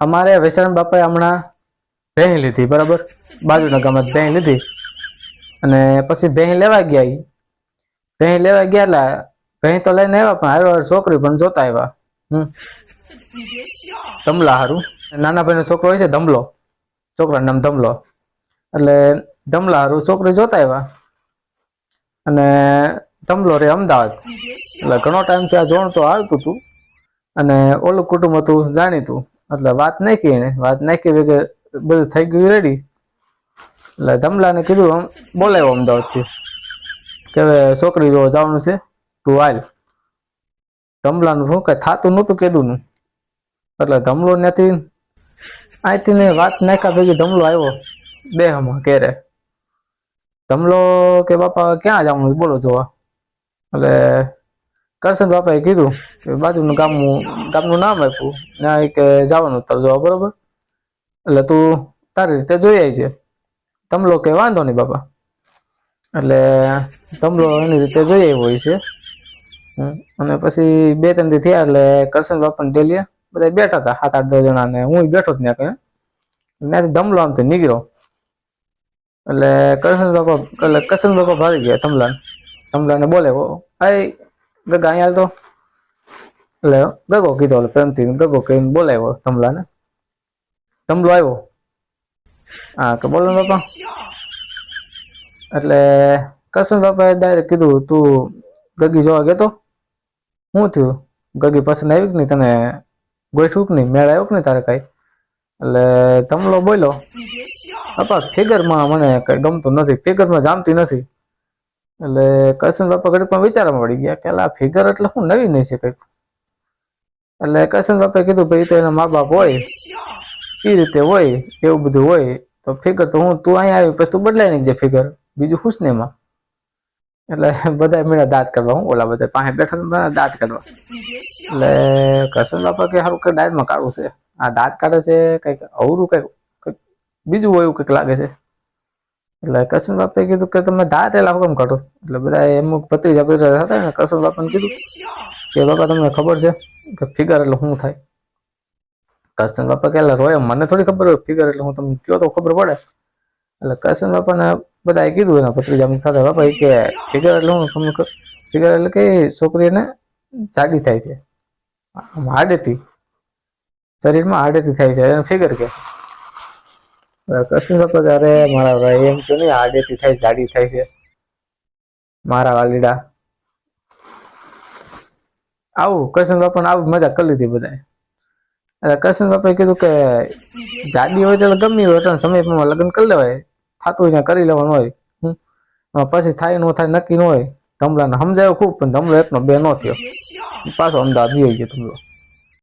અમારે વેસાણ બાપાએ હમણાં ભેહી લીધી, બરાબર? બાજુના ગામમાં ભેહી લીધી. અને પછી ભેહી લેવા ગયા એ ભેહી લેવા ગયા એટલે ભેહી તો લઈને આવ્યા, પણ હારો છોકરી પણ જોતા આવ્યા. હમ. ધમલા હારું. નાના ભાઈનો છોકરો હોય છે ધમલો. છોકરાનું નામ ધમલો. એટલે ધમલા હારું છોકરી જોતા આવ્યા. અને ધમલો રે અમદાવાદ. એટલે ઘણો ટાઈમ ત્યાં જોણ તો આવતું હતું અને ઓલું કુટુંબ હતું જાણીતું. એટલે વાત નાખી એને, વાત નાખી કે બધું થઈ ગયું રેડી એટલે ધમલાને કીધું આમ બોલાવ્યો અમદાવાદથી. કે હવે છોકરી જો જવાનું છે, તું હાલ. ધમલાનું શું કઈ થાતું નહોતું કીધું એટલે ધમલો ત્યાંથી અહીંથી ને વાત નાખ્યા ભેગી ધમલો આવ્યો, દેહમાં, ઘેરે. ધમલો કે બાપા ક્યાં જવાનું? બોલો જોવા. એટલે કરશન બાપાએ કીધું કે બાજુનું ગામનું ગામનું નામ આપ્યું. ત્યાં એક જવાનું તાર જવા બરોબર? એટલે તું તારી રીતે જોઈ આવી છે. તમલો કે વાંધો નહીં બાપા. એટલે તમલો એની રીતે જોઈ આવ્યો હોય છે. અને પછી બે ત્રણ દી થયા એટલે કરશન બાપાને ડેલીએ બધા બેઠા હતા, સાત આઠ દસ જણા ને હું બેઠો જ ત્યાં કણે ત્યાંથી ધમલો આમ તો નીકળ્યો. એટલે કરશન બાપા એટલે કરશન બાપા ભાગી ગયા તમલાને. તમલાને બોલે હાય ગગા, અહીંયા તો. એટલે ગગો કીધો પ્રેમથી, ગગો કહીને બોલાવ્યો તમલાને. તમલો આવ્યો. હા કે બોલો બાપા. એટલે કરશન બાપાએ ડાયરેક્ટ કીધું, તું ગગી જોવા ગયો શું થયું? ગગી પસંદ આવી કે નહીં તને? ગોઠવું કે નહીં? મેળ આવ્યો કે નહીં તારે કાંઈ? એટલે તમલો બોલ્યો, બાપા ફિગરમાં મને કંઈ ગમતું નથી. ફિગરમાં જામતી નથી. એટલે કરશન બાપા ઘડીકમાં વિચારવા પડી ગયા કે આ ફિગર એટલે શું નવી નહીં છે કંઈક? એટલે કરશન બાપાએ કીધું, ભાઈ, તો એના મા બાપ હોય એ રીતે હોય, એવું બધું હોય, તો ફિગર તો હું, તું અહીંયા આવી, પછી તું બદલાઈ નહીં જે ફિગર બીજું ખુશ ને એમાં? એટલે બધા મેળા દાંત કરવા હું ઓલા બધા પાસે બેઠા બધા દાંત કાઢવા. એટલે કરશન બાપા કે સારું કે ડાયટમાં કાઢવું છે? આ દાંત કાઢે છે, કંઈક અવરું, કંઈક કંઈક બીજું હોય એવું કંઈક લાગે છે. એટલે કરશન બાપાએ કીધું કે તમે દાંત એલા કેમ કાઢો. એટલે બધા અમુક ભત્રીજા ભત્રીજા હતા ને કરશન બાપાને કીધું કે, બાપા, તમને ખબર છે કે ફિગર એટલે શું થાય? કરશન બાપા કે રોય, મને થોડી ખબર હોય ફિગર એટલે હું તમને કયો તો ખબર પડે. એટલે કરશન બાપાને બધાએ કીધું એના ભત્રીજા સાથે, બાપા કે ફિગર એટલે હું તમને ફિગર એટલે કે છોકરીને જાડી થાય છે. આડેથી, શરીરમાં આડેથી થાય છે, એને ફિગર કે કૃષ્ણ બાપા કે અરે મારા ભાઈ એમ તો નહીં આડેથી થાય, જાડી થાય છે. મારા વાલીડા. આવું, કૃષ્ણ બાપાને આવું મજા કરી લીધી બધાએ. એટલે કરશન બાપાએ કીધું કે, જાડી હોય તો ગમી હોય એટલે સમયમાં લગ્ન કરી લેવાય. થતું હોય કરી લેવાનું હોય. પછી થાય, ન થાય, નક્કી ન હોય. ધમલાને સમજાયો ખૂબ, પણ ધમલો એકનો બે ન થયો. પાછો અમદાવાદ ગયો ધમલો